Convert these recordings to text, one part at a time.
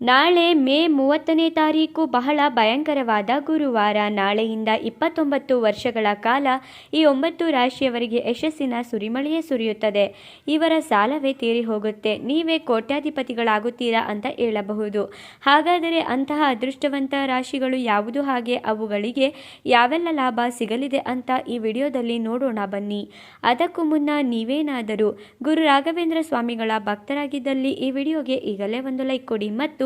ನಾಳೆ ಮೇ ಮೂವತ್ತನೇ ತಾರೀಕು ಬಹಳ ಭಯಂಕರವಾದ ಗುರುವಾರ. ನಾಳೆಯಿಂದ ಇಪ್ಪತ್ತೊಂಬತ್ತು ವರ್ಷಗಳ ಕಾಲ ಈ ಒಂಬತ್ತು ರಾಶಿಯವರಿಗೆ ಯಶಸ್ಸಿನ ಸುರಿಮಳೆಯೇ ಸುರಿಯುತ್ತದೆ. ಇವರ ಸಾಲವೇ ತೀರಿ ಹೋಗುತ್ತೆ. ನೀವೇ ಕೋಟ್ಯಾಧಿಪತಿಗಳಾಗುತ್ತೀರಾ ಅಂತ ಹೇಳಬಹುದು. ಹಾಗಾದರೆ ಅಂತಹ ಅದೃಷ್ಟವಂತ ರಾಶಿಗಳು ಯಾವುದು? ಹಾಗೆ ಅವುಗಳಿಗೆ ಯಾವೆಲ್ಲ ಲಾಭ ಸಿಗಲಿದೆ ಅಂತ ಈ ವಿಡಿಯೋದಲ್ಲಿ ನೋಡೋಣ ಬನ್ನಿ. ಅದಕ್ಕೂ ಮುನ್ನ ನೀವೇನಾದರೂ ಗುರು ರಾಘವೇಂದ್ರ ಸ್ವಾಮಿಗಳ ಭಕ್ತರಾಗಿದ್ದಲ್ಲಿ ಈ ವಿಡಿಯೋಗೆ ಈಗಲೇ ಒಂದು ಲೈಕ್ ಕೊಡಿ ಮತ್ತು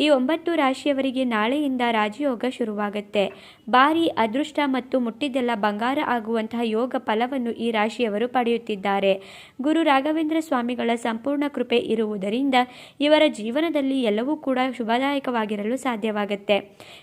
ಈ ಒಂಬತ್ತು ರಾಶಿಯವರಿಗೆ ನಾಳೆಯಿಂದ ರಾಜಯೋಗ ಶುರುವಾಗುತ್ತೆ. ಭಾರಿ ಅದೃಷ್ಟ ಮತ್ತು ಮುಟ್ಟಿದ್ದೆಲ್ಲ ಬಂಗಾರ ಆಗುವಂತಹ ಯೋಗ ಫಲವನ್ನು ಈ ರಾಶಿಯವರು ಪಡೆಯುತ್ತಿದ್ದಾರೆ. ಗುರು ರಾಘವೇಂದ್ರ ಸ್ವಾಮಿಗಳ ಸಂಪೂರ್ಣ ಕೃಪೆ ಇರುವುದರಿಂದ ಇವರ ಜೀವನದಲ್ಲಿ ಎಲ್ಲವೂ ಕೂಡ ಶುಭದಾಯಕವಾಗಿರಲು ಸಾಧ್ಯವಾಗುತ್ತೆ.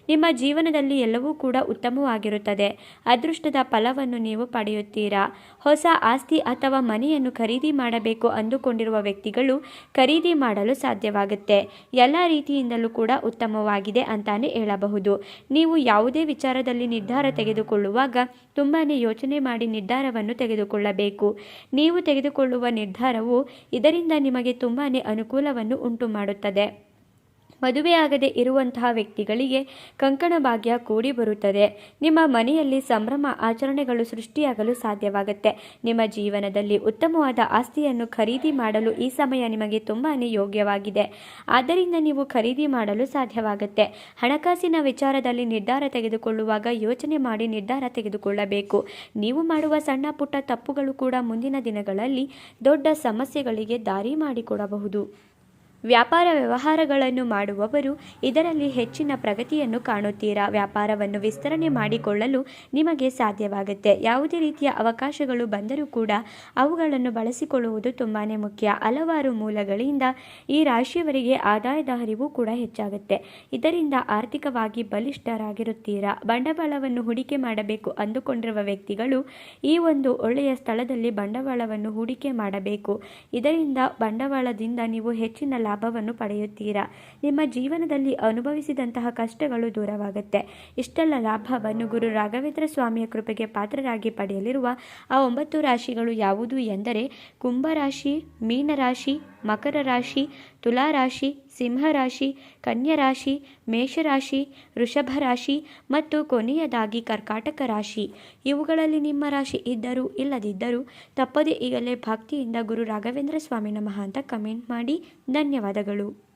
ನಿಮ್ಮ ಜೀವನದಲ್ಲಿ ಎಲ್ಲವೂ ಕೂಡ ಉತ್ತಮವಾಗಿರುತ್ತದೆ. ಅದೃಷ್ಟದ ಫಲವನ್ನು ನೀವು ಪಡೆಯುತ್ತೀರಾ? ಹೊಸ ಆಸ್ತಿ ಅಥವಾ ಮನೆಯನ್ನು ಖರೀದಿ ಮಾಡಬೇಕು ಅಂದುಕೊಂಡಿರುವ ವ್ಯಕ್ತಿಗಳು ಖರೀದಿ ಮಾಡಲು ಸಾಧ್ಯವಾಗುತ್ತೆ. ಎಲ್ಲ ರೀತಿಯಿಂದಲೂ ಕೂಡ ಉತ್ತಮವಾಗಿದೆ ಅಂತಾನೆ ಹೇಳಬಹುದು. ನೀವು ಯಾವುದೇ ವಿಚಾರದಲ್ಲಿ ನಿರ್ಧಾರ ತೆಗೆದುಕೊಳ್ಳುವಾಗ ತುಂಬಾ ಯೋಚನೆ ಮಾಡಿ ನಿರ್ಧಾರವನ್ನು ತೆಗೆದುಕೊಳ್ಳಬೇಕು. ನೀವು ತೆಗೆದುಕೊಳ್ಳುವ ನಿರ್ಧಾರವು ಇದರಿಂದ ನಿಮಗೆ ತುಂಬಾ ಅನುಕೂಲವನ್ನು ಉಂಟು ಮಾಡುತ್ತದೆ ಮದುವೆಯಾಗದೆ ಇರುವಂತಹ ವ್ಯಕ್ತಿಗಳಿಗೆ ಕಂಕಣ ಭಾಗ್ಯ ಕೂಡಿ ಬರುತ್ತದೆ. ನಿಮ್ಮ ಮನೆಯಲ್ಲಿ ಸಂಭ್ರಮ ಆಚರಣೆಗಳು ಸೃಷ್ಟಿಯಾಗಲು ಸಾಧ್ಯವಾಗುತ್ತೆ. ನಿಮ್ಮ ಜೀವನದಲ್ಲಿ ಉತ್ತಮವಾದ ಆಸ್ತಿಯನ್ನು ಖರೀದಿ ಮಾಡಲು ಈ ಸಮಯ ನಿಮಗೆ ತುಂಬಾ ಯೋಗ್ಯವಾಗಿದೆ. ಆದ್ದರಿಂದ ನೀವು ಖರೀದಿ ಮಾಡಲು ಸಾಧ್ಯವಾಗುತ್ತೆ. ಹಣಕಾಸಿನ ವಿಚಾರದಲ್ಲಿ ನಿರ್ಧಾರ ತೆಗೆದುಕೊಳ್ಳುವಾಗ ಯೋಚನೆ ಮಾಡಿ ನಿರ್ಧಾರ ತೆಗೆದುಕೊಳ್ಳಬೇಕು. ನೀವು ಮಾಡುವ ಸಣ್ಣ ಪುಟ್ಟ ತಪ್ಪುಗಳು ಕೂಡ ಮುಂದಿನ ದಿನಗಳಲ್ಲಿ ದೊಡ್ಡ ಸಮಸ್ಯೆಗಳಿಗೆ ದಾರಿ ಮಾಡಿಕೊಡಬಹುದು. ವ್ಯಾಪಾರ ವ್ಯವಹಾರಗಳನ್ನು ಮಾಡುವವರು ಇದರಲ್ಲಿ ಹೆಚ್ಚಿನ ಪ್ರಗತಿಯನ್ನು ಕಾಣುತ್ತೀರಾ? ವ್ಯಾಪಾರವನ್ನು ವಿಸ್ತರಣೆ ಮಾಡಿಕೊಳ್ಳಲು ನಿಮಗೆ ಸಾಧ್ಯವಾಗುತ್ತೆ. ಯಾವುದೇ ರೀತಿಯ ಅವಕಾಶಗಳು ಬಂದರೂ ಕೂಡ ಅವುಗಳನ್ನು ಬಳಸಿಕೊಳ್ಳುವುದು ತುಂಬಾ ಮುಖ್ಯ. ಹಲವಾರು ಮೂಲಗಳಿಂದ ಈ ರಾಶಿಯವರಿಗೆ ಆದಾಯದ ಹರಿವು ಕೂಡ ಹೆಚ್ಚಾಗುತ್ತೆ. ಇದರಿಂದ ಆರ್ಥಿಕವಾಗಿ ಬಲಿಷ್ಠರಾಗಿರುತ್ತೀರಾ? ಬಂಡವಾಳವನ್ನು ಹೂಡಿಕೆ ಮಾಡಬೇಕು ಅಂದುಕೊಂಡಿರುವ ವ್ಯಕ್ತಿಗಳು ಈ ಒಂದು ಒಳ್ಳೆಯ ಸ್ಥಳದಲ್ಲಿ ಬಂಡವಾಳವನ್ನು ಹೂಡಿಕೆ ಮಾಡಬೇಕು. ಇದರಿಂದ ಬಂಡವಾಳದಿಂದ ನೀವು ಹೆಚ್ಚಿನ ಲಾಭವನ್ನು ಪಡೆಯುತ್ತೀರಾ? ನಿಮ್ಮ ಜೀವನದಲ್ಲಿ ಅನುಭವಿಸಿದಂತಹ ಕಷ್ಟಗಳು ದೂರವಾಗುತ್ತೆ. ಇಷ್ಟೆಲ್ಲ ಲಾಭವನ್ನು ಗುರು ರಾಘವೇಂದ್ರ ಸ್ವಾಮಿಯ ಕೃಪೆಗೆ ಪಾತ್ರರಾಗಿ ಪಡೆಯಲಿರುವ ಆ ಒಂಬತ್ತು ರಾಶಿಗಳು ಯಾವುದು ಎಂದರೆ ಕುಂಭರಾಶಿ, ಮೀನರಾಶಿ, ಮಕರ ರಾಶಿ ತುಲಾರಾಶಿ, ಸಿಂಹರಾಶಿ, ಕನ್ಯರಾಶಿ, ಮೇಷರಾಶಿ ವೃಷಭ ರಾಶಿ ಮತ್ತು ಕೊನೆಯದಾಗಿ ಕರ್ಕಾಟಕ ರಾಶಿ. ಇವುಗಳಲ್ಲಿ ನಿಮ್ಮ ರಾಶಿ ಇದ್ದರೂ ಇಲ್ಲದಿದ್ದರೂ ತಪ್ಪದೇ ಈಗಲೇ ಭಕ್ತಿಯಿಂದ ಗುರು ರಾಘವೇಂದ್ರ ಸ್ವಾಮಿ ನಮಃ ಅಂತ ಕಮೆಂಟ್ ಮಾಡಿ. ಧನ್ಯವಾದಗಳು.